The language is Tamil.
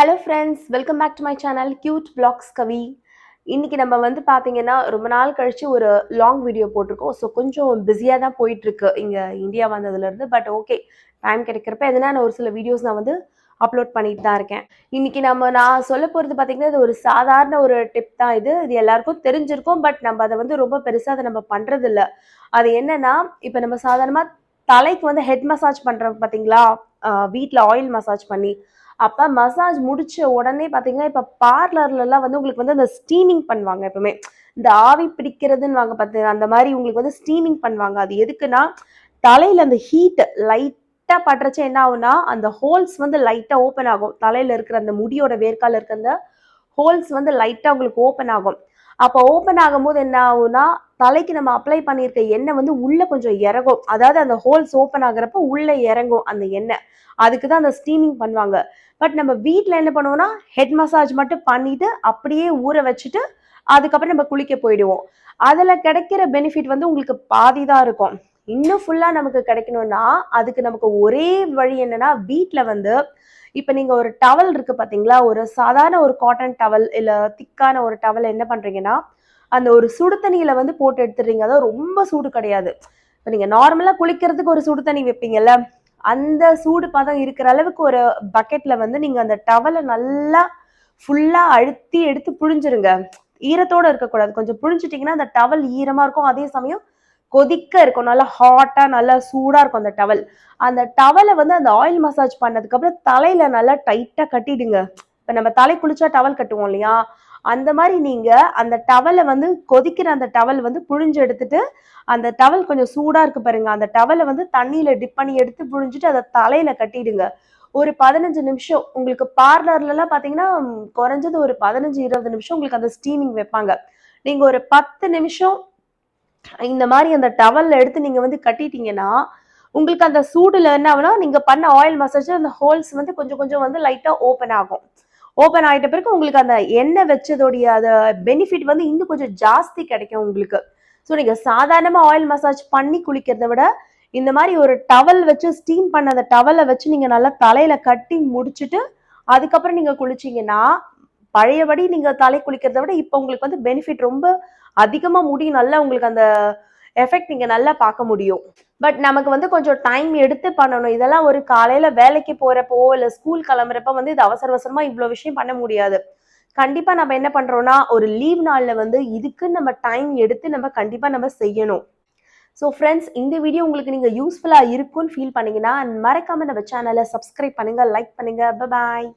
Hello friends welcome back to my channel cute vlogs Kavi இன்றைக்கி நம்ம வந்து பார்த்தீங்கன்னா ரொம்ப நாள் கழித்து ஒரு லாங் வீடியோ போட்டிருக்கோம். ஸோ கொஞ்சம் பிஸியாக தான் போயிட்டுருக்கு. இங்கே இந்தியா வந்ததுலேருந்து பட் ஓகே டைம் கிடைக்கிறப்ப எதனா நான் ஒரு சில வீடியோஸ் நான் வந்து அப்லோட் பண்ணிட்டு தான் இருக்கேன். இன்னைக்கு நம்ம நான் சொல்ல போகிறது பார்த்தீங்கன்னா இது ஒரு சாதாரண ஒரு டிப் தான் இது. இது எல்லாருக்கும் தெரிஞ்சிருக்கும் பட் நம்ம அதை வந்து ரொம்ப பெருசாக அதை நம்ம பண்ணுறதில்ல அது என்னன்னா இப்போ நம்ம சாதாரணமாக தலைக்கு வந்து ஹெட் மசாஜ் பண்ணுறோம் பார்த்தீங்களா வீட்டில் ஆயில் மசாஜ் பண்ணி அப்போ மசாஜ் முடிச்ச உடனே பார்த்தீங்கன்னா இப்போ பார்லர்லலாம் வந்து உங்களுக்கு வந்து அந்த ஸ்டீமிங் பண்ணுவாங்க எப்பவுமே. இந்த ஆவி பிடிக்கிறதுன்னு வாங்க பார்த்து அந்த மாதிரி உங்களுக்கு வந்து ஸ்டீமிங் பண்ணுவாங்க. அது எதுக்குன்னா தலையில் அந்த ஹீட் லைட்டாக படுறச்ச என்ன ஆகும்னா அந்த ஹோல்ஸ் வந்து லைட்டாக ஓப்பன் ஆகும். தலையில் இருக்கிற அந்த முடியோட வேர்க்கால இருக்கிற அந்த ஹோல்ஸ் வந்து லைட்டாக உங்களுக்கு ஓப்பன் ஆகும். அப்போ ஓப்பன் ஆகும்போது என்ன ஆகும்னா தலைக்கு நம்ம அப்ளை பண்ணியிருக்க எண்ணெய் வந்து உள்ள கொஞ்சம் இறங்கும். அதாவது அந்த ஹோல்ஸ் ஓப்பன் ஆகுறப்ப உள்ள இறங்கும் அந்த எண்ணெய். அதுக்கு தான் அந்த ஸ்டீமிங் பண்ணுவாங்க. பட் நம்ம வீட்டில் என்ன பண்ணுவோம்னா ஹெட் மசாஜ் மட்டும் பண்ணிட்டு அப்படியே ஊற வச்சுட்டு அதுக்கப்புறம் நம்ம குளிக்க போயிடுவோம். அதில் கிடைக்கிற பெனிஃபிட் வந்து உங்களுக்கு பாதி தான் இருக்கும். இன்னும் ஃபுல்லாக நமக்கு கிடைக்கணும்னா அதுக்கு நமக்கு ஒரே வழி என்னன்னா வீட்டில் வந்து இப்போ நீங்கள் ஒரு டவல் இருக்கு பார்த்தீங்களா ஒரு சாதாரண ஒரு காட்டன் டவல் இல்லை திக்கான ஒரு டவல் என்ன பண்ணுறீங்கன்னா அந்த ஒரு சுடு தண்ணியில் வந்து போட்டு எடுத்துடுறீங்க. அதாவது ரொம்ப சூடு கிடையாது. இப்போ நீங்கள் நார்மலாக குளிக்கிறதுக்கு ஒரு சுடு தண்ணி வைப்பீங்கல்ல அந்த சூடு பதம் இருக்கிற அளவுக்கு ஒரு பக்கெட்டில் வந்து நீங்கள் அந்த டவலை நல்லா ஃபுல்லாக அழுத்தி எடுத்து புழிஞ்சிருங்க. ஈரத்தோடு இருக்கக்கூடாது. கொஞ்சம் புழிஞ்சிட்டிங்கன்னா அந்த டவல் ஈரமாக இருக்கும். அதே சமயம் கொதிக்க இருக்கும் நல்லா ஹாட்டா நல்லா சூடா இருக்கும் அந்த டவல் அந்த டவலை வந்து அந்த ஆயில் மசாஜ் பண்ணதுக்கு அப்புறம் தலையில நல்லா டைட்டா கட்டிடுங்க. இப்ப நம்ம தலை குளிச்சா டவல் கட்டுவோம் இல்லையா? அந்த மாதிரி நீங்க அந்த டவலை வந்து கொதிக்கிற அந்த டவல் வந்து புழிஞ்சு எடுத்துட்டு அந்த டவல் கொஞ்சம் சூடா இருக்கு பாருங்க அந்த டவலை வந்து தண்ணியில டிப் பண்ணி எடுத்து புழிஞ்சிட்டு அதை தலையில கட்டிடுங்க. ஒரு பதினஞ்சு நிமிஷம் உங்களுக்கு பார்லர்ல பார்த்தீங்கன்னா குறைஞ்சது ஒரு பதினஞ்சு இருபது நிமிஷம் உங்களுக்கு அந்த ஸ்டீமிங் வைப்பாங்க. நீங்க ஒரு பத்து நிமிஷம் இந்த மாதிரி அந்த டவல்ல எடுத்து நீங்கள் வந்து கட்டிட்டீங்கன்னா உங்களுக்கு அந்த சூடில் என்ன ஆகும்னா நீங்கள் பண்ண ஆயில் மசாஜ் அந்த ஹோல்ஸ் வந்து கொஞ்சம் கொஞ்சம் வந்து லைட்டாக ஓப்பன் ஆகும். ஓப்பன் ஆயிட்ட பிறகு உங்களுக்கு அந்த எண்ணெய் வச்சதோடைய அந்த பெனிஃபிட் வந்து இன்னும் கொஞ்சம் ஜாஸ்தி கிடைக்கும் உங்களுக்கு. ஸோ நீங்கள் சாதாரணமாக ஆயில் மசாஜ் பண்ணி குளிக்கிறத விட இந்த மாதிரி ஒரு டவல் வச்சு ஸ்டீம் பண்ண அந்த டவலை வச்சு நீங்கள் நல்லா தலையில் கட்டி முடிச்சுட்டு அதுக்கப்புறம் நீங்கள் குளிச்சிங்கன்னா பழையபடி நீங்க தலை குளிக்கிறத விட இப்போ உங்களுக்கு வந்து பெனிஃபிட் ரொம்ப அதிகமா முடி நல்லா உங்களுக்கு அந்த எஃபெக்ட் நீங்க நல்லா பார்க்க முடியும். பட் நமக்கு வந்து கொஞ்சம் டைம் எடுத்து பண்ணணும். இதெல்லாம் ஒரு காலையில வேலைக்கு போறப்போ இல்ல ஸ்கூல் கிளம்புறப்ப வந்து இது அவசர அவசரமா இவ்வளவு விஷயம் பண்ண முடியாது. கண்டிப்பா நம்ம என்ன பண்றோம்னா ஒரு லீவ் நாள்ல வந்து இதுக்கு நம்ம டைம் எடுத்து நம்ம கண்டிப்பா நம்ம செய்யணும். ஸோ ஃப்ரெண்ட்ஸ் இந்த வீடியோ உங்களுக்கு நீங்க யூஸ்ஃபுல்லா இருக்கும்னு ஃபீல் பண்ணீங்கன்னா மறக்காம நம்ம சேனலை சப்ஸ்கிரைப் பண்ணுங்க லைக் பண்ணுங்க. பாய்